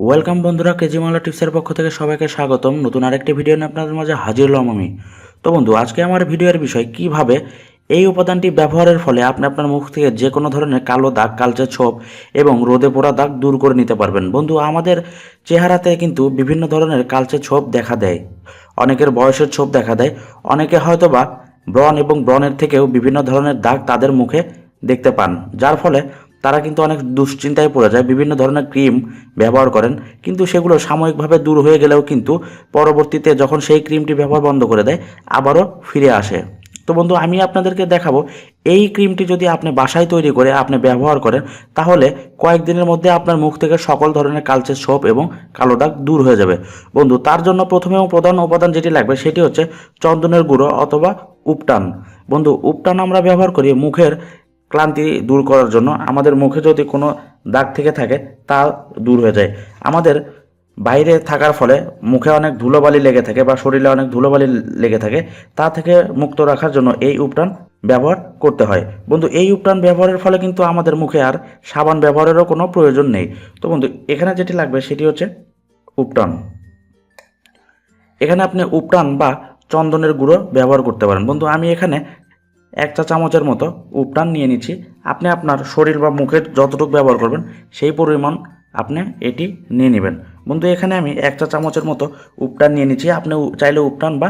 Welcome বন্ধুরা, কেজিমালা টিপসের পক্ষ থেকে সবাইকে স্বাগতম। নতুন আরেকটি ভিডিও নিয়ে আপনাদের মাঝে হাজির হলাম আমি। তো বন্ধু, আজকে আমার ভিডিওর বিষয়, কীভাবে এই উপাদানটি ব্যবহারের ফলে আপনি আপনার মুখ থেকে যে কোনো ধরনের কালো দাগ, কালচে ছোপ এবং রোদে পোড়া দাগ দূর করে নিতে পারবেন। বন্ধু, আমাদের চেহারাতে কিন্তু বিভিন্ন ধরনের কালচে ছোপ দেখা দেয়। অনেকের বয়সের ছোপ দেখা দেয়। অনেকে হয়তো বা ব্রণ এবং ব্রণের থেকেও বিভিন্ন ধরনের দাগ তাদের মুখে দেখতে পান। যার ফলে তারা কিন্তু অনেক দুশ্চিন্তায় পড়ে যায়, বিভিন্ন ধরনের ক্রিম ব্যবহার করেন, কিন্তু সেগুলো সাময়িকভাবে দূর হয়ে গেলেও কিন্তু পরবর্তীতে যখন সেই ক্রিমটি ব্যবহার বন্ধ করে দেয়, আবারও ফিরে আসে। তো বন্ধু, আমি আপনাদেরকে দেখাবো, এই ক্রিমটি যদি আপনি বাসায় তৈরি করে আপনি ব্যবহার করেন, তাহলে কয়েকদিনের মধ্যে আপনার মুখ থেকে সকল ধরনের কালচে সোপ এবং কালো দাগ দূর হয়ে যাবে। বন্ধু, তার জন্য প্রথমে এবং প্রধান উপাদান যেটি লাগবে, সেটি হচ্ছে চন্দনের গুঁড়ো অথবা উপটান। বন্ধু, উপটান আমরা ব্যবহার করি মুখের ক্লান্তি দূর করার জন্য আমাদের মুখে যদি কোনো দাগ থেকে থাকে, তা দূর হয়ে যায়। আমাদের বাইরে থাকার ফলে মুখে অনেক ধুলোবালি লেগে থাকে বা শরীরে অনেক ধুলোবালি লেগে থাকে, তা থেকে মুক্ত রাখার জন্য এই উপটান ব্যবহার করতে হয়। বন্ধু, এই উপটান ব্যবহারের ফলে কিন্তু আমাদের মুখে আর সাবান ব্যবহারেরও কোনো প্রয়োজন নেই। তো বন্ধু, এখানে যেটি লাগবে সেটি হচ্ছে উপটান। এখানে আপনি উপটান বা চন্দনের গুঁড়ো ব্যবহার করতে পারেন। বন্ধু, আমি এখানে এক চা চামচের মতো উপটান নিয়ে নিচ্ছি। আপনি আপনার শরীর বা মুখের যতটুকু ব্যবহার করবেন, সেই পরিমাণ আপনি এটি নিয়ে নেবেন। বন্ধু, এখানে আমি এক চা চামচের মতো উপটান নিয়ে নিচ্ছি। আপনি চাইলে উপটান বা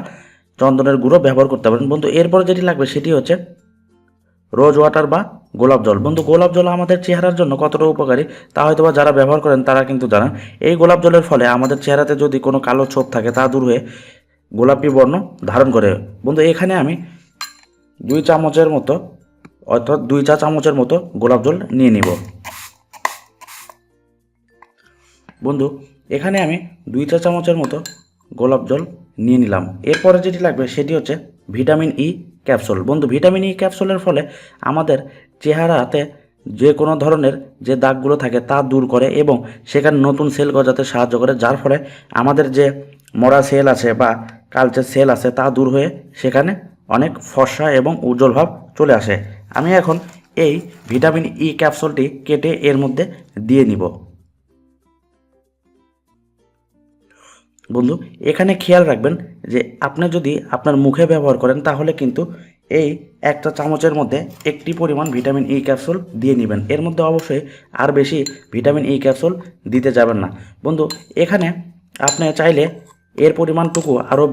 চন্দনের গুঁড়ো ব্যবহার করতে পারেন। বন্ধু, এরপর যেটি লাগবে সেটি হচ্ছে রোজ ওয়াটার বা গোলাপ জল। বন্ধু, গোলাপ জল আমাদের চেহারার জন্য কতটা উপকারী, তা হয়তো বা যারা ব্যবহার করেন তারা কিন্তু জানেন। এই গোলাপ জলের ফলে আমাদের চেহারাতে যদি কোনো কালো ছোপ থাকে, তা দূর হয়ে গোলাপি বর্ণ ধারণ করে। বন্ধু, এখানে আমি দুই চামচের মতো, অর্থাৎ দুই চা চামচের মতো গোলাপ জল নিয়ে নিব। বন্ধু, এখানে আমি দুই চা চামচের মতো গোলাপ জল নিয়ে নিলাম। এরপরে যেটি লাগবে সেটি হচ্ছে ভিটামিন ই ক্যাপসুল। বন্ধু, ভিটামিন ই ক্যাপসুলের ফলে আমাদের চেহারাতে যে কোনো ধরনের যে দাগগুলো থাকে তা দূর করে এবং সেখানে নতুন সেল গজাতে সাহায্য করে, যার ফলে আমাদের যে মরা সেল আছে বা কালচে সেল আছে তা দূর হয়ে সেখানে অনেক ফর্সা এবং উজ্জ্বল ভাব চলে আসে। আমি এখন এই ভিটামিন ই ক্যাপসুলটি কেটে এর মধ্যে দিয়ে নিব। বন্ধু, এখানে খেয়াল রাখবেন যে আপনি যদি আপনার মুখে ব্যবহার করেন, তাহলে কিন্তু এই একটা চামচের মধ্যে একটি পরিমাণ ভিটামিন ই ক্যাপসুল দিয়ে নেবেন। এর মধ্যে অবশ্যই আর বেশি ভিটামিন ই ক্যাপসুল দিতে যাবেন না। বন্ধু, এখানে আপনি চাইলে এর পরিমাণটুকু আরও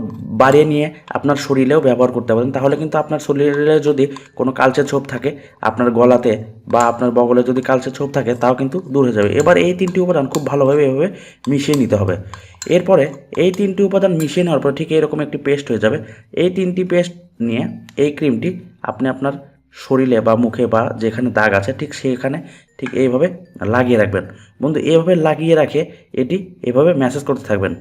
বাড়িয়ে নিয়ে আপনার শরীরেও ব্যবহার করতে পারেন। তাহলে কিন্তু আপনার শরীরে যদি কোনো কালচে ছোপ থাকে, আপনার গলাতে বা আপনার বগলে যদি কালচে ছোপ থাকে, তাও কিন্তু দূর হয়ে যাবে। এবার এই তিনটি উপাদান খুব ভালোভাবে এভাবে মিশিয়ে নিতে হবে। এরপরে এই তিনটি উপাদান মিশিয়ে নেওয়ার পর ঠিক এরকম একটি পেস্ট হয়ে যাবে। এই তিনটি পেস্ট নিয়ে এই ক্রিমটি আপনি আপনার শরীরে বা মুখে বা যেখানে দাগ আছে, ঠিক সেখানে ঠিক এইভাবে লাগিয়ে রাখবেন। বন্ধু, এইভাবে লাগিয়ে রাখে এটি এভাবে ম্যাসেজ করতে থাকবেন।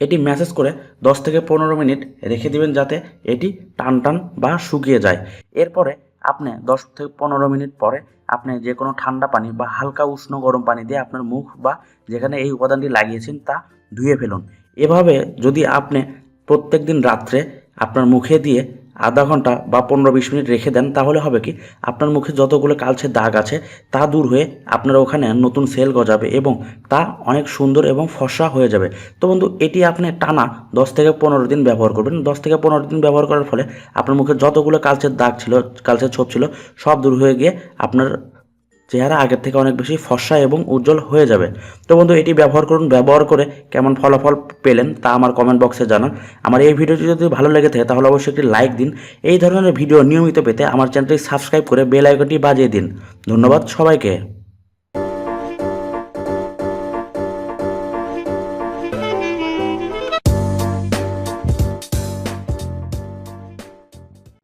এটি ম্যাসেজ করে 10 থেকে পনেরো মিনিট রেখে দিবেন যাতে এটি টান টান বা শুকিয়ে যায়। এরপরে আপনি 10 থেকে পনেরো মিনিট পরে আপনি যে কোনো ঠান্ডা পানি বা হালকা উষ্ণ গরম পানি দিয়ে আপনার মুখ বা যেখানে এই উপাদানটি লাগিয়েছেন তা ধুয়ে ফেলুন। এভাবে যদি আপনি প্রত্যেক দিন রাত্রে আপনার মুখে দিয়ে আধা ঘণ্টা বা পনেরো বিশ মিনিট রেখে দেন, তাহলে হবে কি? আপনার মুখে যতগুলো কালচে দাগ আছে, তা দূর হয়ে আপনার ওখানে নতুন সেল গজাবে এবং তা অনেক সুন্দর এবং ফসা হয়ে যাবে। তো বন্ধু, এটি আপনি টানা দশ থেকে পনেরো দিন ব্যবহার করবেন। দশ থেকে পনেরো দিন ব্যবহার করার ফলে আপনার মুখে যতগুলো কালচের দাগ ছিল কালচের ছোপ ছিল, সব দূর হয়ে গিয়ে আপনার চেহারা আগের থেকে অনেক বেশি ফর্সা এবং উজ্জ্বল হয়ে যাবে। তো বন্ধু, এটি ব্যবহার করুন, ব্যবহার করে কেমন ফলাফল পেলেন তা আমার কমেন্ট বক্সে জানান। আমার এই ভিডিওটি যদি ভালো লেগে থাকে, তাহলে অবশ্যই একটি লাইক দিন। এই ধরনের ভিডিও নিয়মিত পেতে আমার চ্যানেলটি সাবস্ক্রাইব করে বেল আইকনটি বাজিয়ে দিন। ধন্যবাদ সবাইকে।